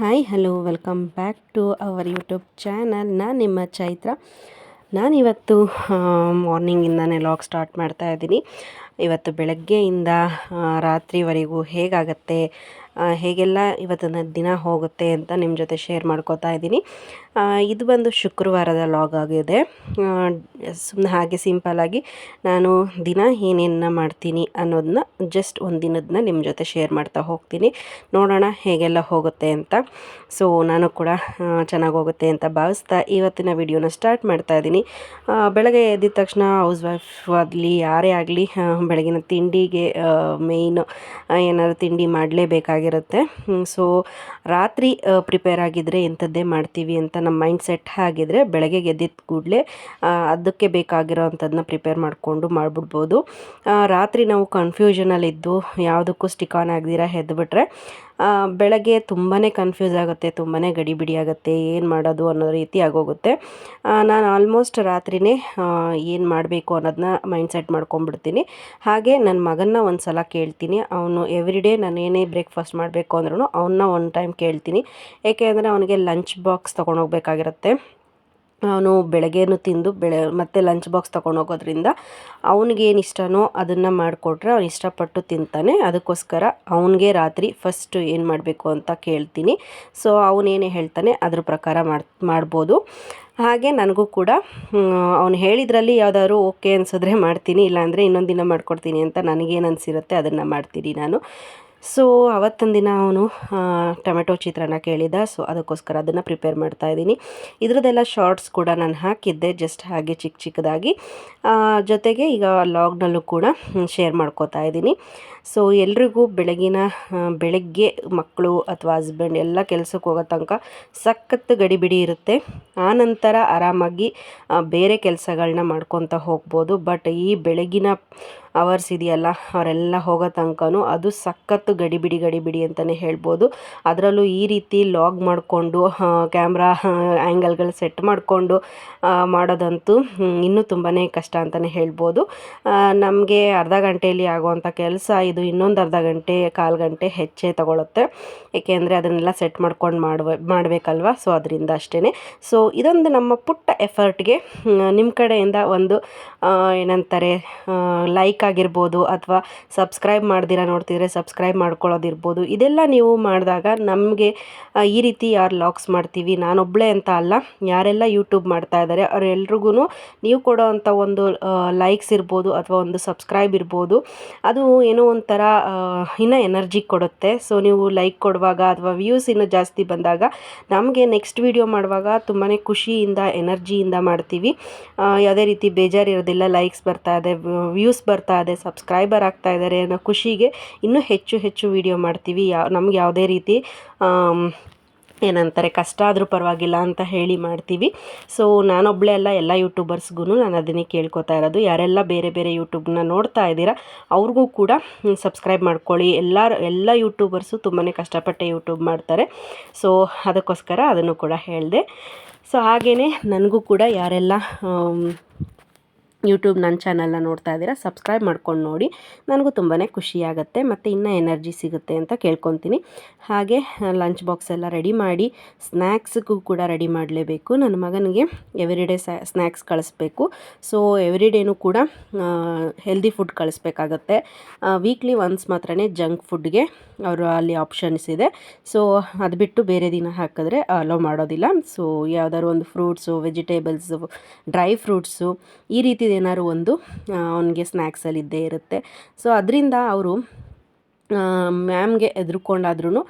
Hi, hello, welcome back to our YouTube channel. ನಾನು ನಿಮ್ಮ ಚೈತ್ರ. ನಾನಿವತ್ತು ಮಾರ್ನಿಂಗಿಂದನೇ ಲಾಗ್ ಸ್ಟಾರ್ಟ್ ಮಾಡ್ತಾ ಇದ್ದೀನಿ. ಇವತ್ತು ಬೆಳಗ್ಗೆಯಿಂದ ರಾತ್ರಿವರೆಗೂ ಹೇಗಾಗತ್ತೆ ಹೇಗೆಲ್ಲ ಇವತ್ತಿನ ದಿನ ಹೋಗುತ್ತೆ ಅಂತ ನಿಮ್ಮ ಜೊತೆ ಶೇರ್ ಮಾಡ್ಕೋತಾ ಇದ್ದೀನಿ. ಇದು ಬಂದು ಶುಕ್ರವಾರದ ಲಾಗ್ ಆಗಿದೆ. ಸುಮ್ಮನೆ ಹಾಗೆ ಸಿಂಪಲ್ಲಾಗಿ ನಾನು ದಿನ ಏನೇನ ಮಾಡ್ತೀನಿ ಅನ್ನೋದನ್ನ ಜಸ್ಟ್ ಒಂದು ದಿನದನ್ನ ನಿಮ್ಮ ಜೊತೆ ಶೇರ್ ಮಾಡ್ತಾ ಹೋಗ್ತೀನಿ. ನೋಡೋಣ ಹೇಗೆಲ್ಲ ಹೋಗುತ್ತೆ ಅಂತ. ಸೊ ನಾನು ಕೂಡ ಚೆನ್ನಾಗಿ ಹೋಗುತ್ತೆ ಅಂತ ಭಾವಿಸ್ತಾ ಇವತ್ತಿನ ವಿಡಿಯೋನ ಸ್ಟಾರ್ಟ್ ಮಾಡ್ತಾ ಇದ್ದೀನಿ. ಬೆಳಗ್ಗೆ ಎದ್ದಿದ ತಕ್ಷಣ ಹೌಸ್ ವೈಫ್ ಆಗಲಿ, ಯಾರೇ ಆಗಲಿ ಬೆಳಗಿನ ತಿಂಡಿಗೆ ಮೇಯ್ನು ಏನಾದ್ರು ತಿಂಡಿ ಮಾಡಲೇಬೇಕಾಗಿರುತ್ತೆ ಸೊ ರಾತ್ರಿ ಪ್ರಿಪೇರ್ ಆಗಿದ್ದರೆ ಎಂಥದ್ದೇ ಮಾಡ್ತೀವಿ ಅಂತ ನಮ್ಮ ಮೈಂಡ್ ಸೆಟ್ ಆಗಿದ್ರೆ ಬೆಳಗ್ಗೆ ಗೆದ್ದಿದ್ದ ಕೂಡಲೇ ಅದಕ್ಕೆ ಬೇಕಾಗಿರೋ ಅಂಥದ್ದನ್ನ ಪ್ರಿಪೇರ್ ಮಾಡಿಕೊಂಡು ಮಾಡಿಬಿಡ್ಬೋದು. ರಾತ್ರಿ ನಾವು ಕನ್ಫ್ಯೂಷನಲ್ಲಿದ್ದು ಯಾವುದಕ್ಕೂ ಸ್ಟಿಕ್ ಆನ್ ಆಗದಿರ ಎದ್ಬಿಟ್ರೆ ಬೆಳಗ್ಗೆ ತುಂಬಾ ಕನ್ಫ್ಯೂಸ್ ಆಗುತ್ತೆ ತುಂಬಾ ಗಡಿಬಿಡಿ ಆಗುತ್ತೆ ಏನು ಮಾಡೋದು ಅನ್ನೋ ರೀತಿ ಆಗೋಗುತ್ತೆ. ನಾನು ಆಲ್ಮೋಸ್ಟ್ ರಾತ್ರಿನೇ ಏನು ಮಾಡಬೇಕು ಅನ್ನೋದನ್ನ ಮೈಂಡ್ ಸೆಟ್ ಮಾಡ್ಕೊಂಡ್ಬಿಡ್ತೀನಿ. ಹಾಗೆ ನನ್ನ ಮಗನ್ನ ಒಂದು ಸಲ ಕೇಳ್ತೀನಿ. ಅವನು ಎವ್ರಿಡೇ ನಾನು ಏನೇ ಬ್ರೇಕ್ಫಾಸ್ಟ್ ಮಾಡಬೇಕು ಅಂದ್ರೂ ಅವನ್ನ ಒನ್ ಟೈಮ್ ಕೇಳ್ತೀನಿ. ಏಕೆ ಅಂದರೆ ಅವನಿಗೆ ಲಂಚ್ ಬಾಕ್ಸ್ ತೊಗೊಂಡೋಗ್ಬೇಕಾಗಿರುತ್ತೆ ಅವನು ಬೆಳಗ್ಗೆನೂ ತಿಂದು ಬೆಳೆ ಮತ್ತು ಲಂಚ್ ಬಾಕ್ಸ್ ತೊಗೊಂಡೋಗೋದ್ರಿಂದ ಅವ್ನಿಗೇನು ಇಷ್ಟನೋ ಅದನ್ನು ಮಾಡಿಕೊಟ್ರೆ ಅವ್ನು ಇಷ್ಟಪಟ್ಟು ತಿಂತಾನೆ. ಅದಕ್ಕೋಸ್ಕರ ಅವನಿಗೆ ರಾತ್ರಿ ಫಸ್ಟ್ ಏನು ಮಾಡಬೇಕು ಅಂತ ಕೇಳ್ತೀನಿ. ಸೊ ಅವನೇನೇ ಹೇಳ್ತಾನೆ ಅದ್ರ ಪ್ರಕಾರ ಮಾಡಿ, ಮಾಡ್ಬೋದು. ಹಾಗೆ ನನಗೂ ಕೂಡ ಅವನು ಹೇಳಿದ್ರಲ್ಲಿ ಯಾವುದಾದ್ರು ಓಕೆ ಅನ್ಸಿದ್ರೆ ಮಾಡ್ತೀನಿ, ಇಲ್ಲಾಂದರೆ ಇನ್ನೊಂದು ದಿನ ಮಾಡ್ಕೊಡ್ತೀನಿ ಅಂತ ನನಗೇನು ಅನಿಸಿರುತ್ತೆ ಅದನ್ನು ಮಾಡ್ತೀನಿ ನಾನು. ಸೊ ಅವತ್ತಿನ ದಿನ ಅವನು ಟೊಮೆಟೊ ಚಿತ್ರಾನ್ನ ಕೇಳಿದ. ಸೊ ಅದಕ್ಕೋಸ್ಕರ ಅದನ್ನು ಪ್ರಿಪೇರ್ ಮಾಡ್ತಾ ಇದ್ದೀನಿ. ಇದರದ್ದೆಲ್ಲ ಶಾರ್ಟ್ಸ್ ಕೂಡ ನಾನು ಹಾಕಿದ್ದೆ ಜಸ್ಟ್ ಹಾಗೆ ಚಿಕ್ಕ ಚಿಕ್ಕದಾಗಿ. ಜೊತೆಗೆ ಈಗ ಲಾಗ್ನಲ್ಲೂ ಕೂಡ ಶೇರ್ ಮಾಡ್ಕೋತಾ ಇದ್ದೀನಿ. ಸೊ ಎಲ್ರಿಗೂ ಬೆಳಗಿನ ಬೆಳಗ್ಗೆ ಮಕ್ಕಳು ಅಥವಾ ಹಸ್ಬೆಂಡ್ ಎಲ್ಲ ಕೆಲಸಕ್ಕೆ ಹೋಗೋ ತನಕ ಸಖತ್ತು ಗಡಿಬಿಡಿ ಇರುತ್ತೆ. ಆನಂತರ ಆರಾಮಾಗಿ ಬೇರೆ ಕೆಲಸಗಳನ್ನ ಮಾಡ್ಕೊತ ಹೋಗ್ಬೋದು. ಬಟ್ ಈ ಬೆಳಗಿನ ಅವರ್ಸ್ ಇದೆಯಲ್ಲ, ಅವರೆಲ್ಲ ಹೋಗೋ ತನಕನೂ ಅದು ಸಖತ್ತು ಗಡಿಬಿಡಿ ಗಡಿಬಿಡಿ ಅಂತಲೇ ಹೇಳ್ಬೋದು. ಅದರಲ್ಲೂ ಈ ರೀತಿ ಲಾಗ್ ಮಾಡಿಕೊಂಡು ಕ್ಯಾಮ್ರಾ ಆ್ಯಂಗಲ್ಗಳು ಸೆಟ್ ಮಾಡಿಕೊಂಡು ಮಾಡೋದಂತೂ ಇನ್ನೂ ತುಂಬಾ ಕಷ್ಟ ಅಂತಲೇ ಹೇಳ್ಬೋದು. ನಮಗೆ ಅರ್ಧ ಗಂಟೆಯಲ್ಲಿ ಆಗುವಂಥ ಕೆಲಸ ಇದು ಇನ್ನೊಂದು ಅರ್ಧ ಗಂಟೆ, ಕಾಲು ಗಂಟೆ ಹೆಚ್ಚೇ ತಗೊಳುತ್ತೆ. ಏಕೆಂದರೆ ಅದನ್ನೆಲ್ಲ ಸೆಟ್ ಮಾಡ್ಕೊಂಡು ಮಾಡುವ, ಮಾಡಬೇಕಲ್ವ? ಸೊ, ಅದರಿಂದ ಅಷ್ಟೇ ಸೊ, ಇದೊಂದು ನಮ್ಮ ಪುಟ್ಟ ಎಫರ್ಟ್ಗೆ ನಿಮ್ಮ ಕಡೆಯಿಂದ ಒಂದು ಏನಂತಾರೆ ಲೈಕ್ ಆಗಿರ್ಬೋದು ಅಥವಾ ಸಬ್ಸ್ಕ್ರೈಬ್ ಮಾಡ್ದಿರ ನೋಡ್ತಿದ್ರೆ ಸಬ್ಸ್ಕ್ರೈಬ್ ಮಾಡ್ಕೊಳ್ಳೋದಿರ್ಬೋದು. ಇದೆಲ್ಲ ನೀವು ಮಾಡಿದಾಗ ನಮಗೆ ಈ ರೀತಿ ಯಾರು ಲಾಕ್ಸ್ ಮಾಡ್ತೀವಿ ನಾನೊಬ್ಬಳೇ ಅಂತ ಅಲ್ಲ. ಯಾರೆಲ್ಲ ಯೂಟ್ಯೂಬ್ ಮಾಡ್ತಾ ಇದ್ದಾರೆ ಅವರೆಲ್ರಿಗೂ ನೀವು ಕೊಡೋ ಅಂಥ ಒಂದು ಲೈಕ್ಸ್ ಇರ್ಬೋದು ಅಥವಾ ಒಂದು ಸಬ್ಸ್ಕ್ರೈಬ್ ಇರ್ಬೋದು. ಅದು ಏನೋ ಒಂಥರ ಇನ್ನು ಎನರ್ಜಿ ಕೊಡುತ್ತೆ. ಸೊ ನೀವು ಲೈಕ್ ಕೊಡುವಾಗ ಅಥವಾ ವ್ಯೂಸ್ ಇನ್ನೂ ಜಾಸ್ತಿ ಬಂದಾಗ ನಮಗೆ ನೆಕ್ಸ್ಟ್ ವಿಡಿಯೋ ಮಾಡುವಾಗ ತುಂಬಾ ಖುಷಿಯಿಂದ ಎನರ್ಜಿಯಿಂದ ಮಾಡ್ತೀವಿ. ಯಾವುದೇ ರೀತಿ ಬೇಜಾರಿರೋದಿಲ್ಲ ಲೈಕ್ಸ್ ಬರ್ತಾ ಇದೆ ವ್ಯೂಸ್ ಬರ್ತಾ ಇದೆ ಸಬ್ಸ್ಕ್ರೈಬರ್ ಆಗ್ತಾ ಇದ್ದಾರೆ ಅನ್ನೋ ಖುಷಿಗೆ ಇನ್ನೂ ಹೆಚ್ಚು ಹೆಚ್ಚು ವಿಡಿಯೋ ಮಾಡ್ತೀವಿ. ಯಾವ ನಮ್ಗೆ ಯಾವುದೇ ರೀತಿ ಏನಂತಾರೆ, ಕಷ್ಟ ಆದರೂ ಪರವಾಗಿಲ್ಲ ಅಂತ ಹೇಳಿ ಮಾಡ್ತೀವಿ. ಸೊ ನಾನೊಬ್ಬಳೇ ಅಲ್ಲ, ಎಲ್ಲ ಯೂಟ್ಯೂಬರ್ಸ್ಗೂ ನಾನು ಅದನ್ನೇ ಕೇಳ್ಕೊತಾ ಇರೋದು. ಯಾರೆಲ್ಲ ಬೇರೆ ಬೇರೆ ಯೂಟ್ಯೂಬ್ನ ನೋಡ್ತಾ ಇದ್ದೀರಾ, ಅವ್ರಿಗೂ ಕೂಡ ಸಬ್ಸ್ಕ್ರೈಬ್ ಮಾಡ್ಕೊಳ್ಳಿ. ಎಲ್ಲ ಎಲ್ಲ ಯೂಟ್ಯೂಬರ್ಸು ತುಂಬಾ ಕಷ್ಟಪಟ್ಟೆ ಯೂಟ್ಯೂಬ್ ಮಾಡ್ತಾರೆ. ಸೊ ಅದಕ್ಕೋಸ್ಕರ ಅದನ್ನು ಕೂಡ ಹೇಳಿದೆ. ಸೊ ಹಾಗೆಯೇ ನನಗೂ ಕೂಡ ಯಾರೆಲ್ಲ ಯೂಟ್ಯೂಬ್ ನನ್ನ ಚಾನಲ್ನ ನೋಡ್ತಾ ಇದ್ದೀರಾ, ಸಬ್ಸ್ಕ್ರೈಬ್ ಮಾಡ್ಕೊಂಡು ನೋಡಿ. ನನಗೂ ತುಂಬಾ ಖುಷಿಯಾಗುತ್ತೆ ಮತ್ತು ಇನ್ನೂ ಎನರ್ಜಿ ಸಿಗುತ್ತೆ ಅಂತ ಕೇಳ್ಕೊತೀನಿ. ಹಾಗೆ, ಲಂಚ್ ಬಾಕ್ಸ್ ಎಲ್ಲ ರೆಡಿ ಮಾಡಿ ಸ್ನ್ಯಾಕ್ಸ್ಗೂ ಕೂಡ ರೆಡಿ ಮಾಡಲೇಬೇಕು. ನನ್ನ ಮಗನಿಗೆ ಎವ್ರಿಡೇ ಸ್ನ್ಯಾಕ್ಸ್ ಕಳಿಸ್ಬೇಕು. ಸೊ, ಎವ್ರಿಡೇನೂ ಕೂಡ ಹೆಲ್ದಿ ಫುಡ್ ಕಳಿಸ್ಬೇಕಾಗತ್ತೆ. ವೀಕ್ಲಿ ಒನ್ಸ್ ಮಾತ್ರ ಜಂಕ್ ಫುಡ್ಗೆ ಅವರು ಅಲ್ಲಿ ಆಪ್ಷನ್ಸ್ ಇದೆ. ಸೊ, ಅದು ಬಿಟ್ಟು ಬೇರೆ ದಿನ ಹಾಕಿದ್ರೆ ಅಲೋ ಮಾಡೋದಿಲ್ಲ. ಸೊ, ಯಾವುದಾದ್ರು ಒಂದು ಫ್ರೂಟ್ಸು, ವೆಜಿಟೇಬಲ್ಸು, ಡ್ರೈ ಫ್ರೂಟ್ಸು, ಈ ರೀತಿದು ಏನಾದ್ರು ಒಂದು ಅವನಿಗೆ ಸ್ನ್ಯಾಕ್ಸಲ್ಲಿ ಇದ್ದೇ ಇರುತ್ತೆ. ಸೊ ಅದರಿಂದ ಅವರು ಮ್ಯಾಮ್ಗೆ ಹೆದ್ರುಕೊಂಡಾದ್ರೂ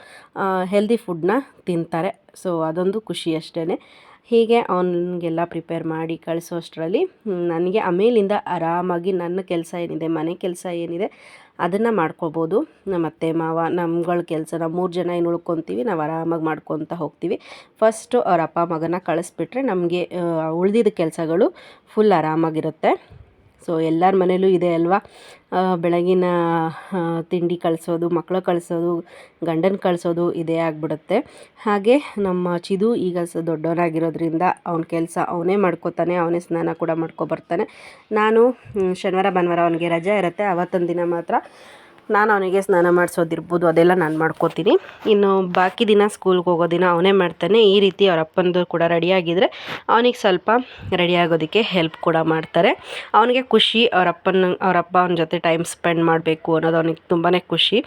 ಹೆಲ್ದಿ ಫುಡ್ನ ತಿಂತಾರೆ. ಸೊ ಅದೊಂದು ಖುಷಿ ಅಷ್ಟೇ ಹೀಗೆ ಅವನಿಗೆಲ್ಲ ಪ್ರಿಪೇರ್ ಮಾಡಿ ಕಳಿಸೋ ಅಷ್ಟರಲ್ಲಿ ನನಗೆ ಆಮೇಲಿಂದ ಆರಾಮಾಗಿ ನನ್ನ ಕೆಲಸ ಏನಿದೆ, ಮನೆ ಕೆಲಸ ಏನಿದೆ, ಅದನ್ನು ಮಾಡ್ಕೋಬೋದು. ನಮ್ಮ ಅತ್ತೆ, ಮಾವ, ನಮ್ಗಳ ಕೆಲಸ, ನಾವು ಮೂರು ಜನ ಏನು ಉಳ್ಕೊತೀವಿ, ನಾವು ಆರಾಮಾಗಿ ಮಾಡ್ಕೊತ ಹೋಗ್ತೀವಿ. ಫಸ್ಟು ಅವ್ರ ಅಪ್ಪ, ಮಗನ ಕಳಿಸ್ಬಿಟ್ರೆ ನಮಗೆ ಉಳಿದಿದ್ದ ಕೆಲಸಗಳು ಫುಲ್ ಆರಾಮಾಗಿರುತ್ತೆ. ಸೊ ಎಲ್ಲರ ಮನೇಲೂ ಇದೆ ಅಲ್ವಾ? ಬೆಳಗಿನ ತಿಂಡಿ ಕಳಿಸೋದು ಮಕ್ಕಳು ಕಳಿಸೋದು, ಗಂಡನ ಕಳಿಸೋದು ಇದೇ ಆಗಿಬಿಡುತ್ತೆ. ಹಾಗೆ ನಮ್ಮ ಚಿದು ಈಗ ಸ ದೊಡ್ಡವನಾಗಿರೋದ್ರಿಂದ ಅವನ ಕೆಲಸ ಅವನೇ ಮಾಡ್ಕೋತಾನೆ, ಅವನೇ ಸ್ನಾನ ಕೂಡ ಮಾಡ್ಕೊಬರ್ತಾನೆ ನಾನು ಶನಿವಾರ, ಭಾನುವಾರ ಅವನಿಗೆ ರಜೆ ಇರುತ್ತೆ, ಅವತ್ತೊಂದು ದಿನ ಮಾತ್ರ. ನಾನು ಅವನಿಗೆ ಸ್ನಾನ ಮಾಡಿಸೋದಿರ್ಬೋದು, ಅದೆಲ್ಲ ನಾನು ಮಾಡ್ಕೋತೀನಿ. ಇನ್ನು ಬಾಕಿ ದಿನ ಸ್ಕೂಲ್ಗೆ ಹೋಗೋ ದಿನ ಅವನೇ ಮಾಡ್ತಾನೆ. ಈ ರೀತಿ ಅವ್ರ ಅಪ್ಪಂದು ಕೂಡ ರೆಡಿಯಾಗಿದ್ದರೆ ಅವನಿಗೆ ಸ್ವಲ್ಪ ರೆಡಿ ಆಗೋದಕ್ಕೆ ಹೆಲ್ಪ್ ಕೂಡ ಮಾಡ್ತಾರೆ. ಅವನಿಗೆ ಖುಷಿ ಅವ್ರ ಅಪ್ಪನ, ಅವ್ರ ಅಪ್ಪ ಅವನ ಜೊತೆ ಟೈಮ್ ಸ್ಪೆಂಡ್ ಮಾಡಬೇಕು ಅನ್ನೋದು ಅವನಿಗೆ ತುಂಬಾ ಖುಷಿ.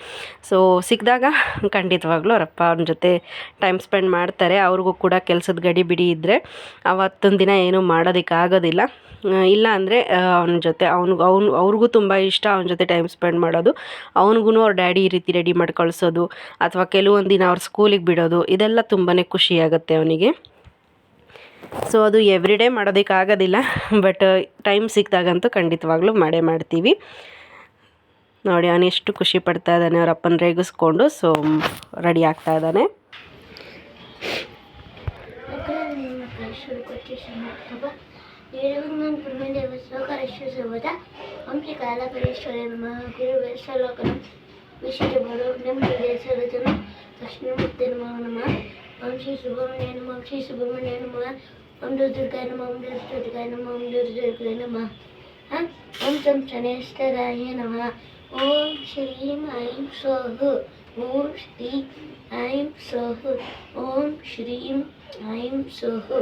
ಸೊ ಸಿಕ್ಕಿದಾಗ ಖಂಡಿತವಾಗ್ಲೂ ಅವರಪ್ಪ ಅವನ ಜೊತೆ ಟೈಮ್ ಸ್ಪೆಂಡ್ ಮಾಡ್ತಾರೆ. ಅವ್ರಿಗೂ ಕೂಡ ಕೆಲಸದ ಗಡಿ ಬಿಡಿ ಇದ್ದರೆ ಅವತ್ತೊಂದು ದಿನ ಏನೂ ಮಾಡೋದಕ್ಕಾಗೋದಿಲ್ಲ. ಇಲ್ಲ ಅಂದರೆ ಅವನ ಜೊತೆ ಅವ್ನಿಗೆ ಅವ್ನು, ಅವ್ರಿಗೂ ತುಂಬ ಇಷ್ಟ ಅವನ ಜೊತೆ ಟೈಮ್ ಸ್ಪೆಂಡ್ ಮಾಡೋದು. ಅವ್ನಿಗೂ ಅವ್ರ ಡ್ಯಾಡಿ ಈ ರೀತಿ ರೆಡಿ ಮಾಡಿ ಕಳಿಸೋದು, ಅಥವಾ ಕೆಲವೊಂದು ದಿನ ಅವ್ರ ಸ್ಕೂಲಿಗೆ ಬಿಡೋದು, ಇದೆಲ್ಲ ತುಂಬಾ ಖುಷಿಯಾಗುತ್ತೆ ಅವನಿಗೆ. ಸೊ ಅದು ಎವ್ರಿ ಡೇ ಮಾಡೋದಕ್ಕಾಗೋದಿಲ್ಲ ಬಟ್ ಟೈಮ್ ಸಿಕ್ಕಿದಾಗಂತೂ ಖಂಡಿತವಾಗ್ಲೂ ಮಾಡೇ ಮಾಡ್ತೀವಿ. ನೋಡಿ ಅವನೆಷ್ಟು ಖುಷಿ ಪಡ್ತಾ ಇದ್ದಾನೆ, ಅವ್ರ ಅಪ್ಪನ ರೇಗಿಸ್ಕೊಂಡು ಸೊ ರೆಡಿ ಆಗ್ತಾ ಇದ್ದಾನೆ. ಶ್ರೀರಂಗಪುರಮಂದಿರ ಸೋಕರೇಶ್ವರ ಸರ್ವದ ಹಂಪಿ ಕಾಲಪರೇಶ್ವರ ಮಹಾಗುರು ಶ್ಲೋಕನ ವಿಶೇಷ ಬರೋ ನೆಮ್ಮದಿಯ ಸರ್ವಜನ ದಕ್ಷಿಣಮೂರ್ತಿ ನಮ ನಮ ಓಂ ಶ್ರೀ ಸುಬ್ರಹ್ಮಣ್ಯ ನಮ ಓಂ ಶ್ರೀ ಸುಬ್ರಹ್ಮಣ್ಯ ನಮ ಓಂ ದುರ್ಗಾಯ ನಮ ಓಂ ದುರ್ಗಾಯ ನಮ ಓಂ ದುರ್ಗಾಯ ನಮ ಓಂ ತಂ ಶನೇಶ್ವರಾಯ ನಮ ಓಂ ಶ್ರೀಂ ಐಂ ಸೋಹು ಓಂ ಶ್ರೀ ಐಂ ಸೋಹು ಓಂ ಶ್ರೀಂ ಐಂ ಸೋಹು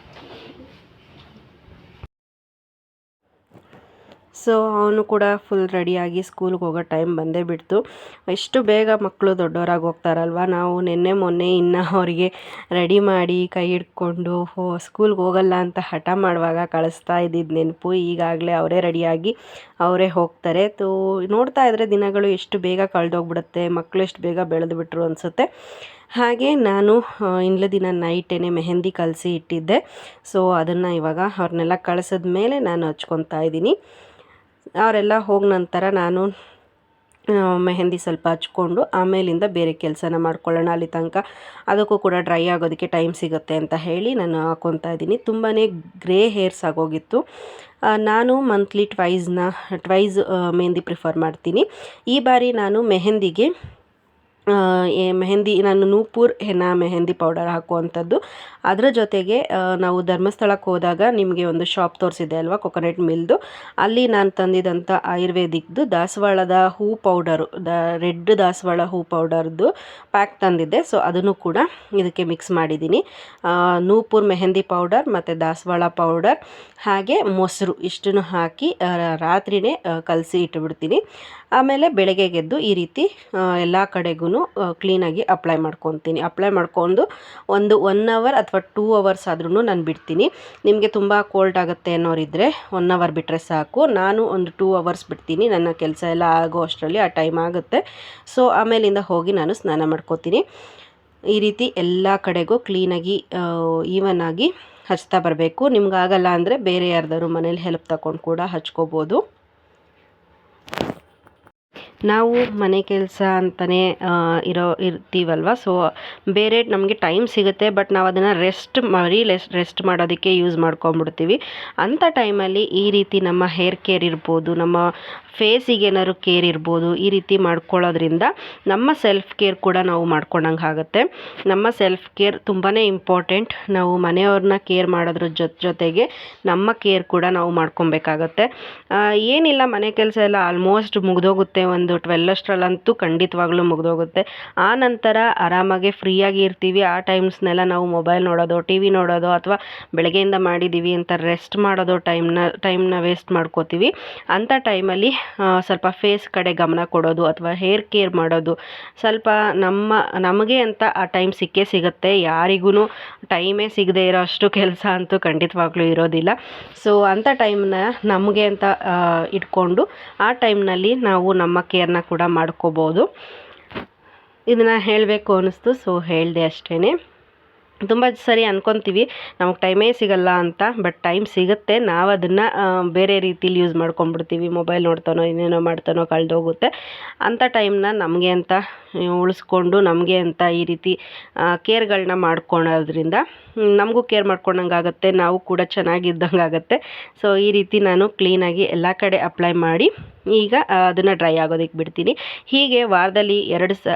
ಸೊ ಅವನು ಕೂಡ ಫುಲ್ ರೆಡಿಯಾಗಿ ಸ್ಕೂಲ್ಗೆ ಹೋಗೋ ಟೈಮ್ ಬಂದೇ ಬಿಡ್ತು. ಎಷ್ಟು ಬೇಗ ಮಕ್ಕಳು ದೊಡ್ಡವರಾಗಿ ಹೋಗ್ತಾರಲ್ವ? ನಾವು ನಿನ್ನೆ ಮೊನ್ನೆ ಇನ್ನು ಅವರಿಗೆ ರೆಡಿ ಮಾಡಿ ಕೈ ಹಿಡ್ಕೊಂಡು ಹೋ ಸ್ಕೂಲ್ಗೆ ಹೋಗಲ್ಲ ಅಂತ ಹಠ ಮಾಡುವಾಗ ಕಳಿಸ್ತಾ ಇದ್ದಿದ್ದ ನೆನಪು. ಈಗಾಗಲೇ ಅವರೇ ರೆಡಿಯಾಗಿ ಅವರೇ ಹೋಗ್ತಾರೆ. ತೋ, ನೋಡ್ತಾ ಇದ್ದರೆ ದಿನಗಳು ಎಷ್ಟು ಬೇಗ ಕಳೆದೋಗ್ಬಿಡುತ್ತೆ ಮಕ್ಕಳು ಎಷ್ಟು ಬೇಗ ಬೆಳೆದು ಬಿಟ್ರು ಅನಿಸುತ್ತೆ. ಹಾಗೆ ನಾನು ಇಂಗ್ಲ ದಿನ ನೈಟೇನೆ ಮೆಹಂದಿ ಕಲಸಿ ಇಟ್ಟಿದ್ದೆ. ಸೊ, ಅದನ್ನು ಇವಾಗ ಅವ್ರನ್ನೆಲ್ಲ ಕಳಿಸಿದ ಮೇಲೆ ನಾನು ಹಚ್ಕೊತಾ ಇದ್ದೀನಿ. ಅವರೆಲ್ಲ ಹೋಗಿ ನಂತರ ನಾನು ಮೆಹಂದಿ ಸ್ವಲ್ಪ ಹಚ್ಕೊಂಡು ಆಮೇಲಿಂದ ಬೇರೆ ಕೆಲಸನ ಮಾಡ್ಕೊಳ್ಳೋಣ ಅಲ್ಲಿ ತನಕ. ಅದಕ್ಕೂ ಕೂಡ ಡ್ರೈ ಆಗೋದಕ್ಕೆ ಟೈಮ್ ಸಿಗುತ್ತೆ ಅಂತ ಹೇಳಿ ನಾನು ಹಾಕ್ಕೊತಾ ಇದ್ದೀನಿ. ತುಂಬಾ ಗ್ರೇ ಹೇರ್ಸ್ ಆಗೋಗಿತ್ತು. ನಾನು ಮಂತ್ಲಿ ಟ್ವೈಸ್ನ ಟ್ವೈಸ್ ಮೆಹಂದಿ ಪ್ರಿಫರ್ ಮಾಡ್ತೀನಿ. ಈ ಬಾರಿ ನಾನು ಮೆಹಂದಿಗೆ ಮೆಹಂದಿ, ನಾನು ನೂಪುರ್ ಹೆನಾ ಮೆಹಂದಿ ಪೌಡರ್ ಹಾಕುವಂಥದ್ದು. ಅದರ ಜೊತೆಗೆ ನಾವು ಧರ್ಮಸ್ಥಳಕ್ಕೆ ಹೋದಾಗ ನಿಮಗೆ ಒಂದು ಶಾಪ್ ತೋರಿಸಿದೆ ಅಲ್ವಾ ಕೊಕೊನೆಟ್ ಮಿಲ್ದು ಅಲ್ಲಿ ನಾನು ತಂದಿದ್ದಂಥ ಆಯುರ್ವೇದಿಕ್ದು ದಾಸವಾಳದ ಹೂ ಪೌಡರು ದ, ರೆಡ್ ದಾಸವಾಳ ಹೂ ಪೌಡರ್ದು ಪ್ಯಾಕ್ ತಂದಿದ್ದೆ. ಸೊ ಅದನ್ನು ಕೂಡ ಇದಕ್ಕೆ ಮಿಕ್ಸ್ ಮಾಡಿದ್ದೀನಿ. ನೂಪುರ್ ಮೆಹಂದಿ ಪೌಡರ್ ಮತ್ತು ದಾಸವಾಳ ಪೌಡರ್ ಹಾಗೆ ಮೊಸರು ಇಷ್ಟನ್ನು ಹಾಕಿ ರಾತ್ರಿನೇ ಕಲಸಿ ಇಟ್ಟುಬಿಡ್ತೀನಿ ಆಮೇಲೆ ಬೆಳಗ್ಗೆ ಗೆದ್ದು ಈ ರೀತಿ ಎಲ್ಲ ಕಡೆಗೂ ಕ್ಲೀನಾಗಿ ಅಪ್ಲೈ ಮಾಡ್ಕೊತೀನಿ. ಅಪ್ಲೈ ಮಾಡ್ಕೊಂಡು ಒಂದು ಒನ್ ಅವರ್ ಅಥವಾ ಟೂ ಅವರ್ಸ್ ಆದ್ರೂ ನಾನು ಬಿಡ್ತೀನಿ. ನಿಮಗೆ ತುಂಬ ಕೋಲ್ಡ್ ಆಗುತ್ತೆ ಅನ್ನೋರಿದ್ದರೆ ಒನ್ ಅವರ್ ಬಿಟ್ಟರೆ ಸಾಕು. ನಾನು ಒಂದು ಟೂ ಅವರ್ಸ್ ಬಿಡ್ತೀನಿ. ನನ್ನ ಕೆಲಸ ಎಲ್ಲ ಆಗೋ ಅಷ್ಟರಲ್ಲಿ ಆ ಟೈಮ್ ಆಗುತ್ತೆ. ಸೊ ಆಮೇಲಿಂದ ಹೋಗಿ ನಾನು ಸ್ನಾನ ಮಾಡ್ಕೋತೀನಿ. ಈ ರೀತಿ ಎಲ್ಲ ಕಡೆಗೂ ಕ್ಲೀನಾಗಿ ಈವನ್ ಆಗಿ ಹಚ್ತಾ ಬರಬೇಕು. ನಿಮ್ಗಾಗಲ್ಲ ಅಂದರೆ ಬೇರೆ ಯಾರ್ದಾದ್ರು ಮನೇಲಿ ಹೆಲ್ಪ್ ತಗೊಂಡು ಕೂಡ ಹಚ್ಕೋಬೋದು. ನಾವು ಮನೆ ಕೆಲಸ ಅಂತಲೇ ಇರೋ, ಇರ್ತೀವಲ್ವ? ಸೊ ಬೇರೆ ನಮಗೆ ಟೈಮ್ ಸಿಗುತ್ತೆ ಬಟ್ ನಾವು ಅದನ್ನು ರೆಸ್ಟ್ ಮಾಡಿ ರೆಸ್ಟ್ ಮಾಡೋದಕ್ಕೆ ಯೂಸ್ ಮಾಡ್ಕೊಂಬಿಡ್ತೀವಿ ಅಂಥ ಟೈಮಲ್ಲಿ ಈ ರೀತಿ ನಮ್ಮ ಹೇರ್ ಕೇರ್ ಇರ್ಬೋದು, ನಮ್ಮ ಫೇಸಿಗೆ ಏನಾದ್ರು ಕೇರ್ ಇರ್ಬೋದು, ಈ ರೀತಿ ಮಾಡ್ಕೊಳ್ಳೋದ್ರಿಂದ ನಮ್ಮ ಸೆಲ್ಫ್ ಕೇರ್ ಕೂಡ ನಾವು ಮಾಡ್ಕೊಂಡಂಗೆ ಆಗುತ್ತೆ. ನಮ್ಮ ಸೆಲ್ಫ್ ಕೇರ್ ತುಂಬಾ ಇಂಪಾರ್ಟೆಂಟ್ ನಾವು ಮನೆಯವ್ರನ್ನ ಕೇರ್ ಮಾಡೋದ್ರ ಜೊತೆ, ಜೊತೆಗೆ ನಮ್ಮ ಕೇರ್ ಕೂಡ ನಾವು ಮಾಡ್ಕೊಬೇಕಾಗತ್ತೆ. ಏನಿಲ್ಲ, ಮನೆ ಕೆಲಸ ಎಲ್ಲ ಆಲ್ಮೋಸ್ಟ್ ಮುಗಿದೋಗುತ್ತೆ. ಒಂದು ಟ್ವೆಲ್ ಅಷ್ಟರಲ್ಲಂತೂ ಖಂಡಿತವಾಗ್ಲೂ ಮುಗಿದೋಗುತ್ತೆ. ಆ ನಂತರ ಆರಾಮಾಗಿ ಫ್ರೀಯಾಗಿ ಇರ್ತೀವಿ. ಆ ಟೈಮ್ಸ್ನೆಲ್ಲ ನಾವು ಮೊಬೈಲ್ ನೋಡೋದು ಟಿ ವಿ ನೋಡೋದು ಅಥವಾ ಬೆಳಗ್ಗೆಯಿಂದ ಮಾಡಿದ್ದೀವಿ ಅಂತ ರೆಸ್ಟ್ ಮಾಡೋದು ಟೈಮ್ನ ಟೈಮ್ನ ವೇಸ್ಟ್ ಮಾಡ್ಕೋತೀವಿ. ಅಂಥ ಟೈಮಲ್ಲಿ ಸ್ವಲ್ಪ ಫೇಸ್ ಕಡೆ ಗಮನ ಕೊಡೋದು ಅಥವಾ ಹೇರ್ ಕೇರ್ ಮಾಡೋದು ಸ್ವಲ್ಪ ನಮ್ಮ, ನಮಗೆ ಅಂತ ಆ ಟೈಮ್ ಸಿಕ್ಕೇ ಸಿಗುತ್ತೆ. ಯಾರಿಗೂ ಟೈಮೇ ಸಿಗದೆ ಇರೋ ಅಷ್ಟು ಕೆಲಸ ಅಂತೂ ಖಂಡಿತವಾಗ್ಲೂ ಇರೋದಿಲ್ಲ. ಸೊ ಅಂಥ ಟೈಮ್ನ ನಮಗೆ ಅಂತ ಇಟ್ಕೊಂಡು ಆ ಟೈಮ್ನಲ್ಲಿ ನಾವು ನಮ್ಮ ಕೇರ್ನ ಕೂಡ ಮಾಡ್ಕೋಬೋದು. ಇದನ್ನು ಹೇಳಬೇಕು ಅನ್ನಿಸ್ತು ಸೊ ಹೇಳಿದೆ ಅಷ್ಟೇ ತುಂಬ ಸರಿ ಅಂದ್ಕೊತೀವಿ ನಮಗೆ ಟೈಮೇ ಸಿಗಲ್ಲ ಅಂತ, ಬಟ್ ಟೈಮ್ ಸಿಗುತ್ತೆ. ನಾವು ಅದನ್ನು ಬೇರೆ ರೀತಿಲಿ ಯೂಸ್ ಮಾಡ್ಕೊಂಡ್ಬಿಡ್ತೀವಿ. ಮೊಬೈಲ್ ನೋಡ್ತಾನೋ, ಇನ್ನೇನೋ ಮಾಡ್ತಾನೋ, ಕಳೆದೋಗುತ್ತೆ. ಅಂಥ ಟೈಮ್ನ ನಮಗೆ ಅಂತ ಉಳಿಸ್ಕೊಂಡು ನಮಗೆ ಅಂತ ಈ ರೀತಿ ಕೇರ್ಗಳನ್ನ ಮಾಡ್ಕೊಳೋದ್ರಿಂದ ನಮಗೂ ಕೇರ್ ಮಾಡ್ಕೊಂಡಂಗೆ ಆಗುತ್ತೆ ನಾವು ಕೂಡ ಚೆನ್ನಾಗಿದ್ದಂಗೆ ಆಗುತ್ತೆ ಸೊ, ಈ ರೀತಿ ನಾನು ಕ್ಲೀನಾಗಿ ಎಲ್ಲ ಕಡೆ ಅಪ್ಲೈ ಮಾಡಿ ಈಗ ಅದನ್ನು ಡ್ರೈ ಆಗೋದಕ್ಕೆ ಬಿಡ್ತೀನಿ. ಹೀಗೆ ವಾರದಲ್ಲಿ ಎರಡು ಸ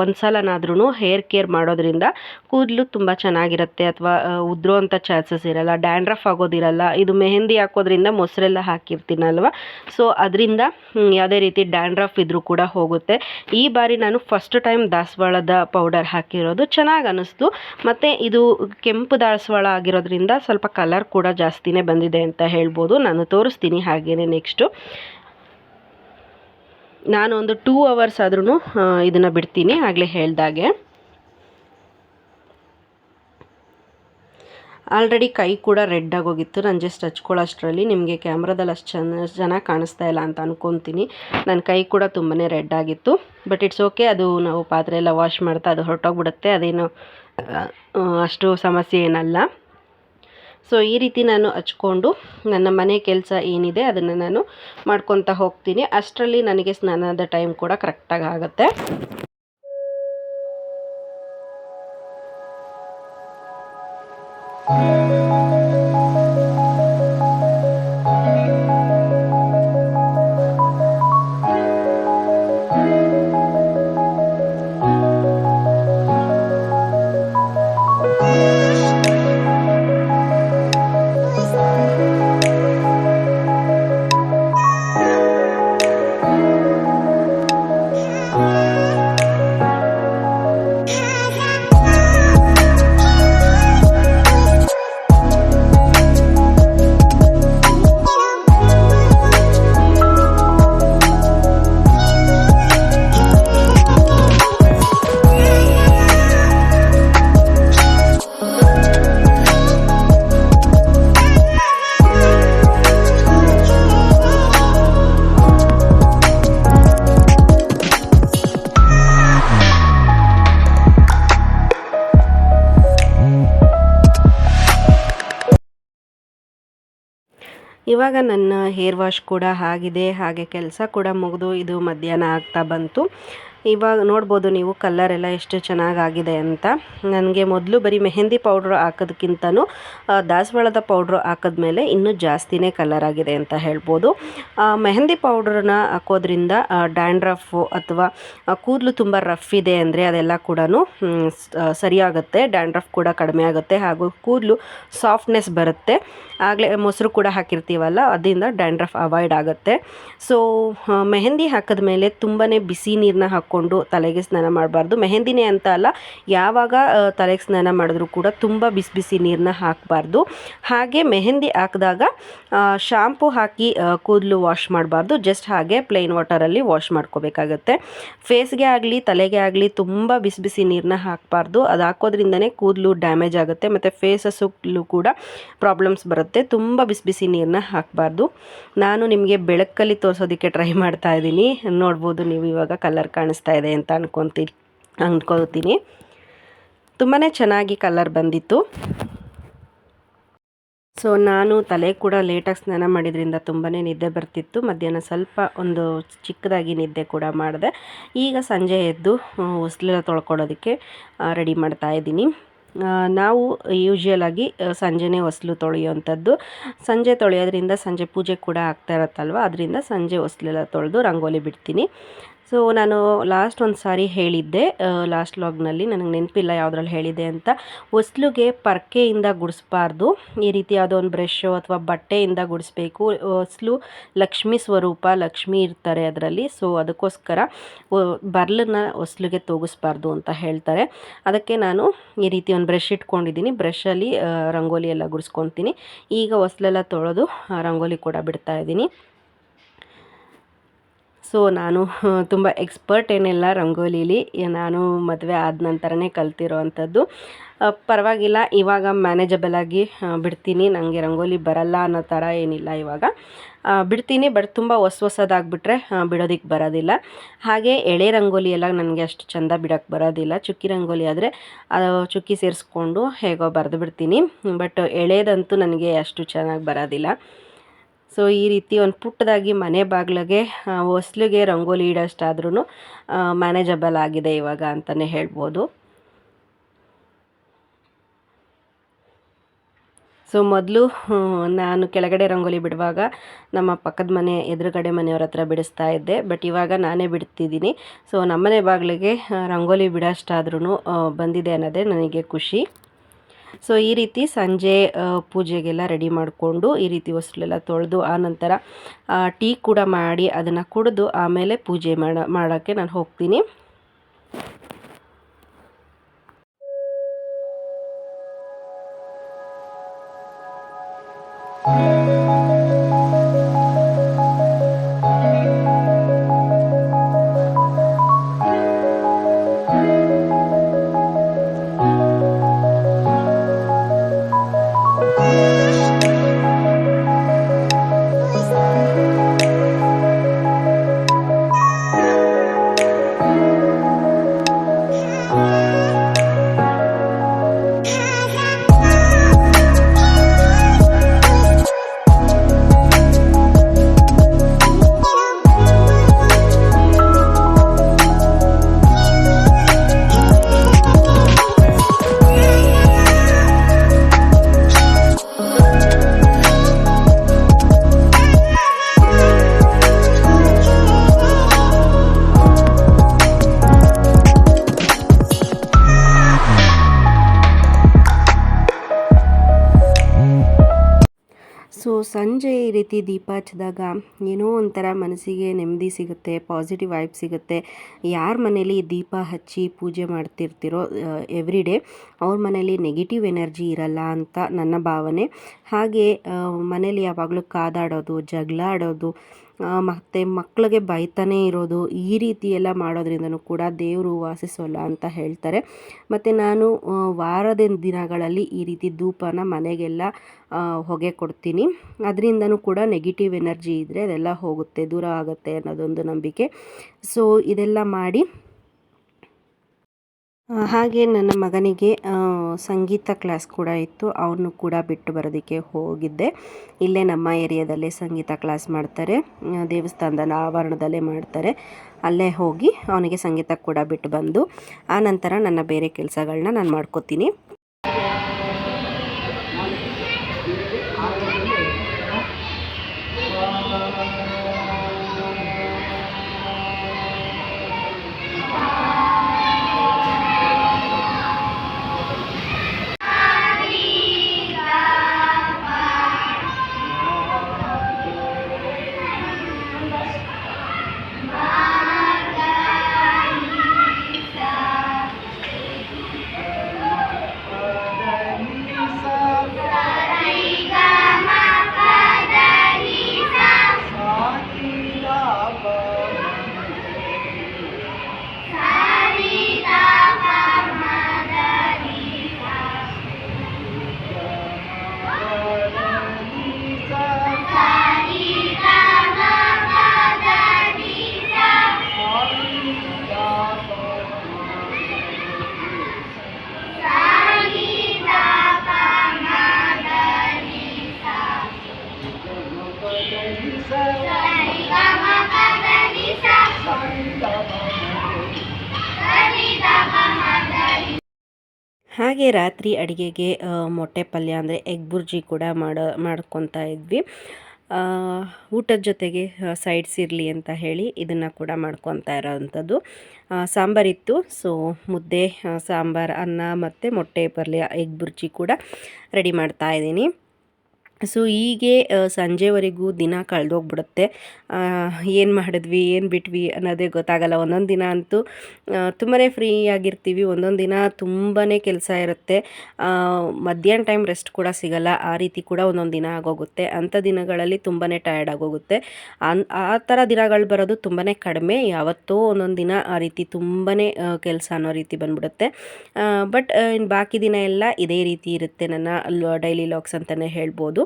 ಒಂದು ಸಲನಾದ್ರೂ ಹೇರ್ ಕೇರ್ ಮಾಡೋದ್ರಿಂದ ಕೂದಲು ತುಂಬ ಚೆನ್ನಾಗಿರುತ್ತೆ ಅಥವಾ ಉದುರುವಂಥ ಚಾನ್ಸಸ್ ಇರಲ್ಲ ಡ್ಯಾಂಡ್ರಫ್ ಆಗೋದಿರಲ್ಲ, ಇದು ಮೆಹಂದಿ ಹಾಕೋದ್ರಿಂದ ಮೊಸರೆಲ್ಲ ಹಾಕಿರ್ತೀನಲ್ವ? ಸೊ ಅದರಿಂದ ಯಾವುದೇ ರೀತಿ ಡ್ಯಾಂಡ್ರಫ್ ಇದ್ರೂ ಕೂಡ ಹೋಗುತ್ತೆ. ಈ ಬಾರಿ ನಾನು ಫಸ್ಟ್ ಟೈಮ್ ದಾಸವಾಳದ ಪೌಡರ್ ಹಾಕಿರೋದು. ಚೆನ್ನಾಗಿ ಅನ್ನಿಸ್ತು ಮತ್ತು ಇದು ಕೆಂಪು ದಾಸವಾಳ ಆಗಿರೋದ್ರಿಂದ ಸ್ವಲ್ಪ ಕಲರ್ ಕೂಡ ಜಾಸ್ತಿನೇ ಬಂದಿದೆ ಅಂತ ಹೇಳ್ಬೋದು. ನಾನು ತೋರಿಸ್ತೀನಿ ಹಾಗೇನೆ ನೆಕ್ಸ್ಟು ನಾನು ಒಂದು ಟೂ ಅವರ್ಸ್ ಆದ್ರೂ ಇದನ್ನು ಬಿಡ್ತೀನಿ ಆಗಲೇ ಹೇಳ್ದಾಗೆ. ಆಲ್ರೆಡಿ ಕೈ ಕೂಡ ರೆಡ್ ಆಗೋಗಿತ್ತು, ನಾನು ಜಸ್ಟ್ ಹಚ್ಕೊಳ್ಳೋಷ್ಟರಲ್ಲಿ ನಿಮಗೆ ಕ್ಯಾಮ್ರಾದಲ್ಲಿ ಅಷ್ಟು ಚೆನ್ನ ಚೆನ್ನಾಗಿ ಕಾಣಿಸ್ತಾ ಇಲ್ಲ ಅಂತ ಅಂದ್ಕೊತೀನಿ ನನ್ನ ಕೈ ಕೂಡ ತುಂಬಾ ರೆಡ್ ಆಗಿತ್ತು ಬಟ್ ಇಟ್ಸ್ ಓಕೆ ಅದು ನಾವು ಪಾತ್ರೆ ಎಲ್ಲ ವಾಶ್ ಮಾಡ್ತಾ ಅದು ಹೊರಟೋಗ್ಬಿಡುತ್ತೆ, ಅದೇನು ಅಷ್ಟು ಸಮಸ್ಯೆ ಏನಲ್ಲ. ಸೊ ಈ ರೀತಿ ನಾನು ಹಚ್ಕೊಂಡು ನನ್ನ ಮನೆ ಕೆಲಸ ಏನಿದೆ ಅದನ್ನು ನಾನು ಮಾಡ್ಕೊತಾ ಹೋಗ್ತೀನಿ. ಅಷ್ಟರಲ್ಲಿ ನನಗೆ ಸ್ನಾನದ ಟೈಮ್ ಕೂಡ ಕರೆಕ್ಟಾಗಿ ಆಗುತ್ತೆ. ಇವಾಗ ನನ್ನ ಹೇರ್ ವಾಶ್ ಕೂಡ ಆಗಿದೆ ಹಾಗೆ ಕೆಲಸ ಕೂಡ ಮುಗಿದು ಇದು ಮಧ್ಯಾಹ್ನ ಆಗ್ತಾ ಬಂತು. ಇವಾಗ ನೋಡ್ಬೋದು ನೀವು ಕಲ್ಲರ್ ಎಲ್ಲ ಎಷ್ಟು ಚೆನ್ನಾಗಾಗಿದೆ ಅಂತ. ನನಗೆ ಮೊದಲು ಬರೀ ಮೆಹಂದಿ ಪೌಡ್ರ್ ಹಾಕೋದಕ್ಕಿಂತನೂ ದಾಸವಾಳದ ಪೌಡ್ರ್ ಹಾಕಿದ್ಮೇಲೆ ಇನ್ನೂ ಜಾಸ್ತಿನೇ ಕಲರ್ ಆಗಿದೆ ಅಂತ ಹೇಳ್ಬೋದು. ಮೆಹೆಂದಿ ಪೌಡ್ರನ್ನ ಹಾಕೋದ್ರಿಂದ ಡ್ಯಾಂಡ್ರಫು ಅಥವಾ ಕೂದಲು ತುಂಬ ರಫ್ ಇದೆ ಅಂದರೆ ಅದೆಲ್ಲ ಕೂಡ ಸರಿಯಾಗುತ್ತೆ. ಡ್ಯಾಂಡ್ರಫ್ ಕೂಡ ಕಡಿಮೆ ಆಗುತ್ತೆ ಹಾಗೂ ಕೂದಲು ಸಾಫ್ಟ್ನೆಸ್ ಬರುತ್ತೆ. ಆಗಲೇ ಮೊಸರು ಕೂಡ ಹಾಕಿರ್ತೀವಲ್ಲ, ಅದರಿಂದ ಡ್ಯಾಂಡ್ರಫ್ ಅವಾಯ್ಡ್ ಆಗುತ್ತೆ. ಸೊ ಮೆಹಂದಿ ಹಾಕಿದ ಮೇಲೆ ತುಂಬಾ ಬಿಸಿ ನೀರನ್ನ ಹಾಕ್ಕೊಂಡು ತಲೆಗೆ ಸ್ನಾನ ಮಾಡಬಾರ್ದು. ಮೆಹಂದಿನೇ ಅಂತ ಅಲ್ಲ, ಯಾವಾಗ ತಲೆಗೆ ಸ್ನಾನ ಮಾಡಿದ್ರೂ ಕೂಡ ತುಂಬ ಬಿಸಿ ಬಿಸಿ ನೀರನ್ನ ಹಾಕಬಾರ್ದು. ಹಾಗೆ ಮೆಹಂದಿ ಹಾಕಿದಾಗ ಶಾಂಪು ಹಾಕಿ ಕೂದಲು ವಾಶ್ ಮಾಡಬಾರ್ದು. ಜಸ್ಟ್ ಹಾಗೆ ಪ್ಲೇನ್ ವಾಟರಲ್ಲಿ ವಾಶ್ ಮಾಡ್ಕೋಬೇಕಾಗತ್ತೆ. ಫೇಸ್ಗೆ ಆಗಲಿ, ತಲೆಗೆ ಆಗಲಿ ತುಂಬ ಬಿಸಿ ಬಿಸಿ ನೀರನ್ನ ಹಾಕಬಾರ್ದು. ಅದು ಹಾಕೋದ್ರಿಂದನೇ ಕೂದಲು ಡ್ಯಾಮೇಜ್ ಆಗುತ್ತೆ, ಮತ್ತು ಫೇಸಸ್ಸಲ್ಲೂ ಕೂಡ ಪ್ರಾಬ್ಲಮ್ಸ್ ಬರುತ್ತೆ. ತುಂಬ ಬಿಸಿ ಬಿಸಿ ನೀರನ್ನ ಹಾಕಬಾರ್ದು. ನಾನು ನಿಮಗೆ ಬೆಳಕಲ್ಲಿ ತೋರಿಸೋದಕ್ಕೆ ಟ್ರೈ ಮಾಡ್ತಾ ಇದ್ದೀನಿ. ನೋಡ್ಬೋದು ನೀವು ಇವಾಗ ಕಲರ್ ಕಾಣಿಸ್ತಾ ಇದೆ ಅಂತ ಅನ್ಕೊತೀನಿ ಅಂದ್ಕೊಳ್ತೀನಿ ತುಂಬಾ ಚೆನ್ನಾಗಿ ಕಲರ್ ಬಂದಿತ್ತು. ಸೊ ನಾನು ತಲೆ ಕೂಡ ಲೇಟಾಗಿ ಸ್ನಾನ ಮಾಡಿದ್ರಿಂದ ತುಂಬಾ ನಿದ್ದೆ ಬರ್ತಿತ್ತು. ಮಧ್ಯಾಹ್ನ ಸ್ವಲ್ಪ ಒಂದು ಚಿಕ್ಕದಾಗಿ ನಿದ್ದೆ ಕೂಡ ಮಾಡಿದೆ. ಈಗ ಸಂಜೆ ಎದ್ದು ಹೊಸ್ಲೆಲ್ಲ ತೊಳ್ಕೊಳ್ಳೋದಕ್ಕೆ ರೆಡಿ ಮಾಡ್ತಾ ಇದ್ದೀನಿ. ನಾವು ಯೂಶ್ವಲಾಗಿ ಸಂಜೆನೇ ಹೊಸ್ಲು ತೊಳೆಯುವಂಥದ್ದು. ಸಂಜೆ ತೊಳೆಯೋದ್ರಿಂದ ಸಂಜೆ ಪೂಜೆ ಕೂಡ ಆಗ್ತಾ ಇರತ್ತಲ್ವ? ಅದರಿಂದ ಸಂಜೆ ಹೊಸ್ಲೆಲ್ಲ ತೊಳೆದು ರಂಗೋಲಿ ಬಿಡ್ತೀನಿ. ಸೊ ನಾನು ಲಾಸ್ಟ್ ಒಂದು ಸಾರಿ ಹೇಳಿದ್ದೆ. ಲಾಸ್ಟ್ ಲಾಗ್ನಲ್ಲಿ ನನಗೆ ನೆನಪಿಲ್ಲ ಯಾವುದ್ರಲ್ಲಿ ಹೇಳಿದೆ ಅಂತ. ಹೊಸ್ಲಿಗೆ ಪರ್ಕೆಯಿಂದ ಗುಡಿಸ್ಬಾರ್ದು. ಈ ರೀತಿ ಯಾವುದೋ ಒಂದು ಬ್ರಷು ಅಥವಾ ಬಟ್ಟೆಯಿಂದ ಗುಡಿಸ್ಬೇಕು. ಹೊಸ್ಲು ಲಕ್ಷ್ಮೀ ಸ್ವರೂಪ, ಲಕ್ಷ್ಮಿ ಇರ್ತಾರೆ ಅದರಲ್ಲಿ. ಸೊ ಅದಕ್ಕೋಸ್ಕರ ಬರ್ಲನ್ನ ಹೊಸ್ಲಿಗೆ ತೂಗಿಸ್ಬಾರ್ದು ಅಂತ ಹೇಳ್ತಾರೆ. ಅದಕ್ಕೆ ನಾನು ಈ ರೀತಿ ಒಂದು ಬ್ರಷ್ ಇಟ್ಕೊಂಡಿದ್ದೀನಿ. ಬ್ರಷಲ್ಲಿ ರಂಗೋಲಿ ಎಲ್ಲ ಗುಡಿಸ್ಕೊತೀನಿ. ಈಗ ಹೊಸ್ಲೆಲ್ಲ ತೊಳೆದು ರಂಗೋಲಿ ಕೂಡ ಬಿಡ್ತಾ ಇದ್ದೀನಿ. ಸೊ ನಾನು ತುಂಬ ಎಕ್ಸ್ಪರ್ಟ್ ಏನಿಲ್ಲ ರಂಗೋಲಿಲಿ. ನಾನು ಮದುವೆ ಆದ ನಂತರನೇ ಕಲ್ತಿರೋ ಅಂಥದ್ದು ಪರವಾಗಿಲ್ಲ, ಇವಾಗ ಮ್ಯಾನೇಜಬಲ್ ಆಗಿ ಬಿಡ್ತೀನಿ. ನನಗೆ ರಂಗೋಲಿ ಬರಲ್ಲ ಅನ್ನೋ ಥರ ಏನಿಲ್ಲ ಇವಾಗ. ಬಿಡ್ತೀನಿ, ಬಟ್ ತುಂಬ ಹೊಸ ಹೊಸದಾಗ್ಬಿಟ್ರೆ ಬಿಡೋದಕ್ಕೆ ಬರೋದಿಲ್ಲ. ಹಾಗೆ ಎಳೆ ರಂಗೋಲಿ ಎಲ್ಲ ನನಗೆ ಅಷ್ಟು ಚೆಂದ ಬಿಡೋಕ್ಕೆ ಬರೋದಿಲ್ಲ. ಚುಕ್ಕಿ ರಂಗೋಲಿ ಆದರೆ ಚುಕ್ಕಿ ಸೇರಿಸ್ಕೊಂಡು ಹೇಗೋ ಬರೆದು ಬಿಡ್ತೀನಿ. ಬಟ್ ಎಳೆದಂತೂ ನನಗೆ ಅಷ್ಟು ಚೆನ್ನಾಗಿ ಬರೋದಿಲ್ಲ. ಸೊ ಈ ರೀತಿ ಒಂದು ಪುಟ್ಟದಾಗಿ ಮನೆ ಬಾಗಿಲಿಗೆ ಹೊಸ್ಲಿಗೆ ರಂಗೋಲಿ ಇಡೋಷ್ಟಾದ್ರೂ ಮ್ಯಾನೇಜಬಲ್ ಆಗಿದೆ ಇವಾಗ ಅಂತಲೇ ಹೇಳ್ಬೋದು. ಸೊ ಮೊದಲು ನಾನು ಕೆಳಗಡೆ ರಂಗೋಲಿ ಬಿಡುವಾಗ ನಮ್ಮ ಪಕ್ಕದ ಮನೆ ಎದುರುಗಡೆ ಮನೆಯವ್ರ ಹತ್ರ ಬಿಡಿಸ್ತಾ ಇದ್ದೆ. ಬಟ್ ಇವಾಗ ನಾನೇ ಬಿಡ್ತಿದ್ದೀನಿ. ಸೊ ನಮ್ಮನೆ ಬಾಗಿಲಿಗೆ ರಂಗೋಲಿ ಬಿಡೋಷ್ಟಾದ್ರೂ ಬಂದಿದೆ ಅನ್ನೋದೇ ನನಗೆ ಖುಷಿ. ಸೊ ಈ ರೀತಿ ಸಂಜೆ ಪೂಜೆಗೆಲ್ಲ ರೆಡಿ ಮಾಡಿಕೊಂಡು ಈ ರೀತಿ ವಸ್ತುಲೆಲ್ಲ ತೊಳೆದು ಆನಂತರ ಟೀ ಕೂಡ ಮಾಡಿ ಅದನ್ನು ಕುಡಿದು ಆಮೇಲೆ ಪೂಜೆ ಮಾಡ, ಮಾಡೋಕ್ಕೆ ನಾನು ಹೋಗ್ತೀನಿ. ರೀತಿ ದೀಪ ಹಚ್ಚಿದಾಗ ಏನೋ ಒಂಥರ ಮನಸ್ಸಿಗೆ ನೆಮ್ಮದಿ ಸಿಗುತ್ತೆ ಪಾಸಿಟಿವ್ ವೈಬ್ ಸಿಗುತ್ತೆ. ಯಾರ ಮನೇಲಿ ದೀಪ ಹಚ್ಚಿ ಪೂಜೆ ಮಾಡ್ತಿರ್ತೀರೋ ಎವ್ರಿ ಡೇ ಅವ್ರ ಮನೇಲಿ ನೆಗೆಟಿವ್ ಎನರ್ಜಿ ಇರಲ್ಲ ಅಂತ ನನ್ನ ಭಾವನೆ. ಹಾಗೆ ಮನೇಲಿ ಯಾವಾಗಲೂ ಕಾದಾಡೋದು ಜಗಳ ಆಡೋದು ಮತ್ತು ಮಕ್ಕಳಿಗೆ ಬೈತಾನೇ ಇರೋದು ಈ ರೀತಿ ಎಲ್ಲ ಮಾಡೋದ್ರಿಂದನೂ ಕೂಡ ದೇವರು ವಾಸಿಸೋಲ್ಲ ಅಂತ ಹೇಳ್ತಾರೆ. ಮತ್ತು ನಾನು ವಾರದ ದಿನಗಳಲ್ಲಿ ಈ ರೀತಿ ಧೂಪನ ಮನೆಗೆಲ್ಲ ಹೊಗೆ ಕೊಡ್ತೀನಿ. ಅದರಿಂದನೂ ಕೂಡ ನೆಗೆಟಿವ್ ಎನರ್ಜಿ ಇದ್ದರೆ ಅದೆಲ್ಲ ಹೋಗುತ್ತೆ, ದೂರ ಆಗುತ್ತೆ ಅನ್ನೋದೊಂದು ನಂಬಿಕೆ. ಸೊ ಇದೆಲ್ಲ ಮಾಡಿ ಹಾಗೆ ನನ್ನ ಮಗನಿಗೆ ಸಂಗೀತ ಕ್ಲಾಸ್ ಕೂಡ ಇತ್ತು. ಅವನು ಕೂಡ ಬಿಟ್ಟು ಬರೋದಕ್ಕೆ ಹೋಗಿದ್ದೆ. ಇಲ್ಲೇ ನಮ್ಮ ಏರಿಯಾದಲ್ಲೇ ಸಂಗೀತ ಕ್ಲಾಸ್ ಮಾಡ್ತಾರೆ. ದೇವಸ್ಥಾನದ ಆವರಣದಲ್ಲೇ ಮಾಡ್ತಾರೆ. ಅಲ್ಲೇ ಹೋಗಿ ಅವನಿಗೆ ಸಂಗೀತ ಕೂಡ ಬಿಟ್ಟು ಬಂದು, ಆ ನಂತರ ನನ್ನ ಬೇರೆ ಕೆಲಸಗಳನ್ನ ನಾನು ಮಾಡ್ಕೋತೀನಿ. ಹಾಗೆ ರಾತ್ರಿ ಅಡುಗೆಗೆ ಮೊಟ್ಟೆ ಪಲ್ಯ ಅಂದರೆ ಎಗ್ ಬುರ್ಜಿ ಕೂಡ ಮಾಡೋ, ಮಾಡ್ಕೊತಾ ಇದ್ವಿ. ಊಟದ ಜೊತೆಗೆ ಸೈಡ್ಸ್ ಇರಲಿ ಅಂತ ಹೇಳಿ ಇದನ್ನು ಕೂಡ ಮಾಡ್ಕೊತಾ ಇರೋವಂಥದ್ದು ಸಾಂಬಾರಿತ್ತು ಸೊ ಮುದ್ದೆ ಸಾಂಬಾರು, ಅನ್ನ ಮತ್ತು ಮೊಟ್ಟೆ ಪಲ್ಯ, ಎಗ್ ಬುರ್ಜಿ ಕೂಡ ರೆಡಿ ಮಾಡ್ತಾ ಇದ್ದೀನಿ. ಸೊ ಹೀಗೆ ಸಂಜೆವರೆಗೂ ದಿನ ಕಳೆದೋಗ್ಬಿಡುತ್ತೆ. ಏನು ಮಾಡಿದ್ವಿ, ಏನು ಬಿಟ್ವಿ ಅನ್ನೋದೇ ಗೊತ್ತಾಗಲ್ಲ. ಒಂದೊಂದು ದಿನ ಅಂತೂ ತುಂಬಾ ಫ್ರೀ ಆಗಿರ್ತೀವಿ. ಒಂದೊಂದು ದಿನ ತುಂಬಾ ಕೆಲಸ ಇರುತ್ತೆ. ಮಧ್ಯಾಹ್ನ ಟೈಮ್ ರೆಸ್ಟ್ ಕೂಡ ಸಿಗಲ್ಲ. ಆ ರೀತಿ ಕೂಡ ಒಂದೊಂದು ದಿನ ಆಗೋಗುತ್ತೆ. ಅಂಥ ದಿನಗಳಲ್ಲಿ ತುಂಬಾ ಟಯರ್ಡ್ ಆಗೋಗುತ್ತೆ. ಆ ಥರ ದಿನಗಳು ಬರೋದು ತುಂಬಾ ಕಡಿಮೆ. ಯಾವತ್ತೋ ಒಂದೊಂದು ದಿನ ಆ ರೀತಿ ತುಂಬಾ ಕೆಲಸ ಅನ್ನೋ ರೀತಿ ಬಂದ್ಬಿಡುತ್ತೆ. ಬಟ್ ಇನ್ನು ಬಾಕಿ ದಿನ ಎಲ್ಲ ಇದೇ ರೀತಿ ಇರುತ್ತೆ. ನನ್ನ ಡೈಲಿ ಲಾಗ್ಸ್ ಅಂತಲೇ ಹೇಳ್ಬೋದು.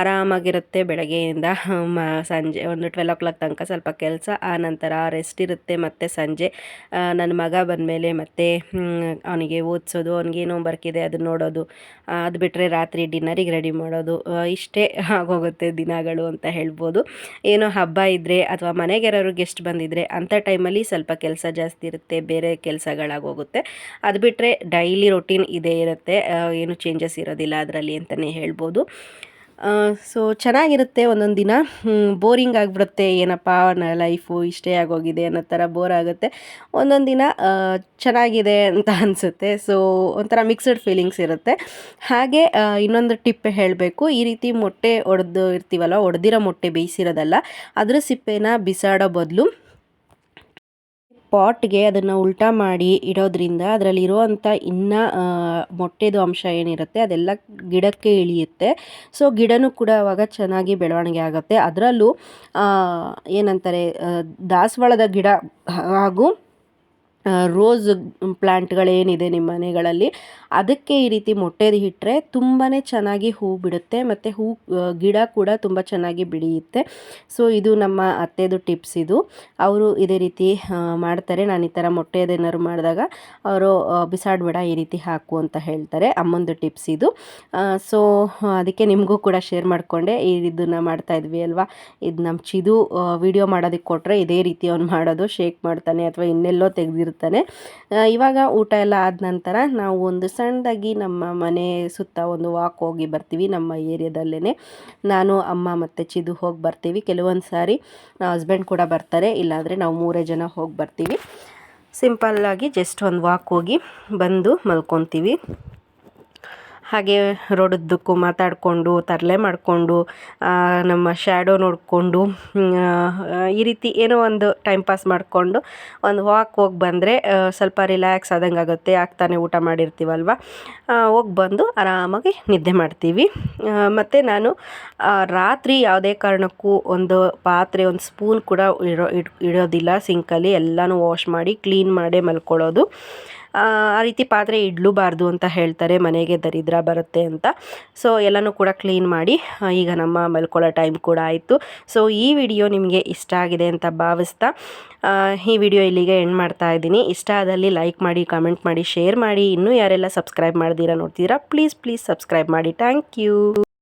ಆರಾಮಾಗಿರುತ್ತೆ ಬೆಳಗ್ಗೆಯಿಂದ. ಮ ಸಂಜೆ ಒಂದು ಟ್ವೆಲ್ ಓ ಕ್ಲಾಕ್ ತನಕ ಸ್ವಲ್ಪ ಕೆಲಸ, ಆ ರೆಸ್ಟ್ ಇರುತ್ತೆ ಮತ್ತು ಸಂಜೆ. ನನ್ನ ಮಗ ಬಂದಮೇಲೆ ಮತ್ತೆ ಅವನಿಗೆ ಓದಿಸೋದು ಅವ್ನಿಗೇನು ಬರ್ಕಿದೆ ಅದನ್ನ ನೋಡೋದು. ಅದು ಬಿಟ್ಟರೆ ರಾತ್ರಿ ಡಿನ್ನರಿಗೆ ರೆಡಿ ಮಾಡೋದು. ಇಷ್ಟೇ ಆಗೋಗುತ್ತೆ ದಿನಗಳು ಅಂತ ಹೇಳ್ಬೋದು. ಏನೋ ಹಬ್ಬ ಇದ್ದರೆ ಅಥವಾ ಮನೆಗೆ ಯಾರು ಗೆಸ್ಟ್ ಬಂದಿದ್ದರೆ ಅಂಥ ಟೈಮಲ್ಲಿ ಸ್ವಲ್ಪ ಕೆಲಸ ಜಾಸ್ತಿ ಇರುತ್ತೆ, ಬೇರೆ ಕೆಲಸಗಳಾಗೋಗುತ್ತೆ ಅದು ಬಿಟ್ಟರೆ ಡೈಲಿ ರೊಟೀನ್ ಇದೇ ಇರುತ್ತೆ. ಏನು ಚೇಂಜಸ್ ಇರೋದಿಲ್ಲ ಅದರಲ್ಲಿ ಅಂತಲೇ ಹೇಳ್ಬೋದು. ಸೊ ಚೆನ್ನಾಗಿರುತ್ತೆ ಒಂದೊಂದು ದಿನ. ಬೋರಿಂಗ್ ಆಗಿಬಿಡುತ್ತೆ. ಏನಪ್ಪ ಲೈಫು ಇಷ್ಟೇ ಆಗೋಗಿದೆ ಅನ್ನೋ ಥರ ಬೋರ್ ಆಗುತ್ತೆ. ಒಂದೊಂದು ದಿನ ಚೆನ್ನಾಗಿದೆ ಅಂತ ಅನಿಸುತ್ತೆ. ಸೊ ಒಂಥರ ಮಿಕ್ಸ್ಡ್ ಫೀಲಿಂಗ್ಸ್ ಇರುತ್ತೆ. ಹಾಗೆ ಇನ್ನೊಂದು ಟಿಪ್ ಹೇಳಬೇಕು. ಈ ರೀತಿ ಮೊಟ್ಟೆ ಒಡೆದು ಇರ್ತೀವಲ್ಲ, ಒಡೆದಿರೋ ಮೊಟ್ಟೆ ಬೇಯಿಸಿರೋದಲ್ಲ, ಅದರ ಸಿಪ್ಪೆನ ಬಿಸಾಡೋ ಬದಲು ಪಾಟ್ಗೆ ಅದನ್ನು ಉಲ್ಟಾ ಮಾಡಿ ಇಡೋದ್ರಿಂದ ಅದರಲ್ಲಿರುವಂಥ ಇನ್ನ ಮೊಟ್ಟೆದು ಅಂಶ ಏನಿರುತ್ತೆ ಅದೆಲ್ಲ ಗಿಡಕ್ಕೆ ಇಳಿಯುತ್ತೆ. ಸೊ ಗಿಡನೂ ಕೂಡ ಅವಾಗ ಚೆನ್ನಾಗಿ ಬೆಳವಣಿಗೆ ಆಗುತ್ತೆ. ಅದರಲ್ಲೂ ಏನಂತಾರೆ ದಾಸವಾಳದ ಗಿಡ ಹಾಗೂ ರೋಸ್ ಪ್ಲ್ಯಾಂಟ್ಗಳೇನಿದೆ ನಿಮ್ಮ ಮನೆಗಳಲ್ಲಿ ಅದಕ್ಕೆ ಈ ರೀತಿ ಮೊಟ್ಟೆದು ಇಟ್ಟರೆ ತುಂಬಾ ಚೆನ್ನಾಗಿ ಹೂ ಬಿಡುತ್ತೆ, ಮತ್ತು ಹೂ ಗಿಡ ಕೂಡ ತುಂಬ ಚೆನ್ನಾಗಿ ಬೆಳೆಯುತ್ತೆ. ಸೊ ಇದು ನಮ್ಮ ಅತ್ತೆದು ಟಿಪ್ಸ್ ಇದು. ಅವರು ಇದೇ ರೀತಿ ಮಾಡ್ತಾರೆ. ನಾನು ಈ ಥರ ಮೊಟ್ಟೆದೇನಾದ್ರು ಮಾಡಿದಾಗ ಅವರು ಬಿಸಾಡಬೇಡ ಈ ರೀತಿ ಹಾಕು ಅಂತ ಹೇಳ್ತಾರೆ. ಅಮ್ಮಂದು ಟಿಪ್ಸ್ ಇದು. ಸೊ ಅದಕ್ಕೆ ನಿಮಗೂ ಕೂಡ ಶೇರ್ ಮಾಡಿಕೊಂಡೆ. ಇದನ್ನು ಮಾಡ್ತಾ ಇದ್ವಿ ಅಲ್ವಾ? ಇದು ನಮ್ಮ ಚಿದು ವಿಡಿಯೋ ಮಾಡೋದಕ್ಕೆ ಕೊಟ್ಟರೆ ಇದೇ ರೀತಿ ಅವ್ನು ಮಾಡೋದು, ಶೇಕ್ ಮಾಡ್ತಾನೆ, ಅಥವಾ ಇನ್ನೆಲ್ಲೋ ತೆಗೆದಿರ್ತಾನೆ. ಇವಾಗ ಊಟ ಎಲ್ಲ ಆದ ನಂತರ ನಾವು ಒಂದು ಸಣ್ಣದಾಗಿ ನಮ್ಮ ಮನೆ ಸುತ್ತ ಒಂದು ವಾಕ್ ಹೋಗಿ ಬರ್ತೀವಿ ನಮ್ಮ ಏರಿಯಾದಲ್ಲೇ ನಾನು, ಅಮ್ಮ ಮತ್ತು ಚಿದು ಹೋಗಿ ಬರ್ತೀವಿ. ಕೆಲವೊಂದು ಸಾರಿ ಹಸ್ಬೆಂಡ್ ಕೂಡ ಬರ್ತಾರೆ. ಇಲ್ಲಾಂದರೆ ನಾವು ಮೂರೇ ಜನ ಹೋಗಿ ಬರ್ತೀವಿ. ಸಿಂಪಲ್ಲಾಗಿ ಜಸ್ಟ್ ಒಂದು ವಾಕ್ ಹೋಗಿ ಬಂದು ಮಲ್ಕೊತೀವಿ. ಹಾಗೆ ರೋಡುದ್ದಕ್ಕೂ ಮಾತಾಡಿಕೊಂಡು, ತರಲೆ ಮಾಡಿಕೊಂಡು ನಮ್ಮ ಶ್ಯಾಡೋ ನೋಡಿಕೊಂಡು ಈ ರೀತಿ ಏನೋ ಒಂದು ಟೈಮ್ ಪಾಸ್ ಮಾಡಿಕೊಂಡು ಒಂದು ವಾಕ್ ಹೋಗಿ ಬಂದರೆ ಸ್ವಲ್ಪ ರಿಲ್ಯಾಕ್ಸ್ ಆದಂಗೆ ಆಗುತ್ತೆ. ಆಗ್ತಾನೆ ಊಟ ಮಾಡಿರ್ತೀವಲ್ವ? ಹೋಗಿ ಬಂದು ಆರಾಮಾಗಿ ನಿದ್ದೆ ಮಾಡ್ತೀವಿ. ಮತ್ತು ನಾನು ರಾತ್ರಿ ಯಾವುದೇ ಕಾರಣಕ್ಕೂ ಒಂದು ಪಾತ್ರೆ, ಒಂದು ಸ್ಪೂನ್ ಕೂಡ ಇಡೋ ಇಡ್, ಇಡೋದಿಲ್ಲ. ಸಿಂಕಲ್ಲಿ ಎಲ್ಲನೂ ವಾಶ್ ಮಾಡಿ ಕ್ಲೀನ್ ಮಾಡೇ ಮಲ್ಕೊಳ್ಳೋದು. ಆ ರೀತಿ ಪಾತ್ರೆ ಇಡಲೂಬಾರ್ದು ಅಂತ ಹೇಳ್ತಾರೆ, ಮನೆಗೆ ದರಿದ್ರ ಬರುತ್ತೆ ಅಂತ. ಸೊ ಎಲ್ಲನೂ ಕೂಡ ಕ್ಲೀನ್ ಮಾಡಿ ಈಗ ನಮ್ಮ ಮಲ್ಕೊಳ್ಳೋ ಟೈಮ್ ಕೂಡ ಆಯಿತು. ಸೊ ಈ ವಿಡಿಯೋ ನಿಮಗೆ ಇಷ್ಟ ಆಗಿದೆ ಅಂತ ಭಾವಿಸ್ತಾ ಈ ವಿಡಿಯೋ ಇಲ್ಲಿಗೆ ಎಂಡ್ ಮಾಡ್ತಾ ಇದ್ದೀನಿ. ಇಷ್ಟ ಆದಲ್ಲಿ ಲೈಕ್ ಮಾಡಿ ಕಮೆಂಟ್ ಮಾಡಿ ಶೇರ್ ಮಾಡಿ. ಇನ್ನೂ ಯಾರೆಲ್ಲ ಸಬ್ಸ್ಕ್ರೈಬ್ ಮಾಡ್ದಿರಾ ನೋಡ್ತೀರಾ ಪ್ಲೀಸ್ ಪ್ಲೀಸ್ ಸಬ್ಸ್ಕ್ರೈಬ್ ಮಾಡಿ. Thank you